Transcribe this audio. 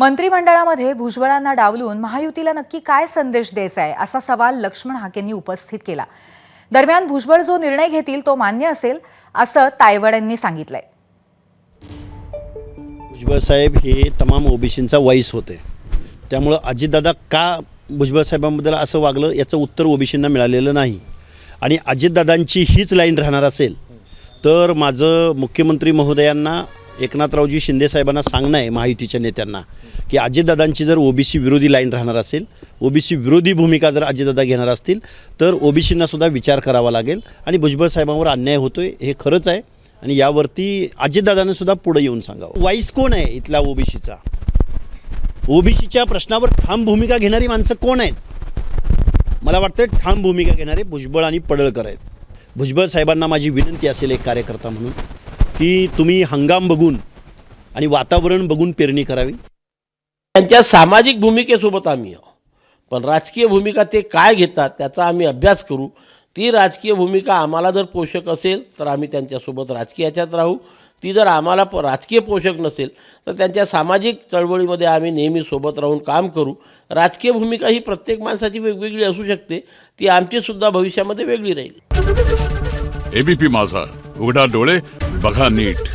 मंत्रिमंडळामध्ये भुजबळांना डावलून महायुतीला नक्की काय संदेश द्यायचा आहे असा सवाल लक्ष्मण हाकेंनी उपस्थित केला. दरम्यान भुजबळ जो निर्णय घेतील तो मान्य असेल असं तायवड यांनी सांगितलंय. भुजबळ साहेब हे तमाम ओबीसींचा वाईस होते. त्यामुळं अजितदादा का भुजबळ साहेबांबद्दल असं वागलं याचं उत्तर ओबीसींना मिळालेलं नाही. आणि अजितदादांची हीच लाईन राहणार असेल तर माझं मुख्यमंत्री महोदयांना एकनाथरावजी शिंदे साहेबांना सांगणं आहे महायुतीच्या नेत्यांना की अजितदादांची जर ओबीसी विरोधी लाईन राहणार असेल ओबीसी विरोधी भूमिका जर अजितदादा घेणार असतील तर ओबीसींनासुद्धा विचार करावा लागेल आणि भुजबळ साहेबांवर अन्याय होतोय हे खरंच आहे आणि यावरती अजितदादांनी सुद्धा पुढे येऊन सांगावं. वाईस कोण आहे इथला ओबीसीचा? ओबीसीच्या प्रश्नावर ठाम भूमिका घेणारी माणसं कोण आहेत? मला वाटतं ठाम भूमिका घेणारे भुजबळ आणि पडळकर आहेत. भुजबळ साहेबांना माझी विनंती असेल एक कार्यकर्ता म्हणून. की तुम्ही हंगाम बघून आणि वातावरण बघून पेरणी करावी? त्यांच्या सामाजिक भूमिकेसोबत आम्ही आहो पण राजकीय भूमिका ते काय घेतात त्याचा आम्ही अभ्यास करू. ती राजकीय भूमिका आम्हाला जर पोषक असेल तर आम्ही त्यांच्यासोबत राजकीय याच्यात राहू. ती जर आम्हाला प राजकीय पोषक नसेल तर त्यांच्या सामाजिक चळवळीमध्ये आम्ही नेहमी सोबत राहून काम करू. राजकीय भूमिका ही प्रत्येक माणसाची वेगवेगळी असू शकते. ती आमचीसुद्धा भविष्यामध्ये वेगळी राहील. एबीपी माझा. उघडा डोळे बघा नीट.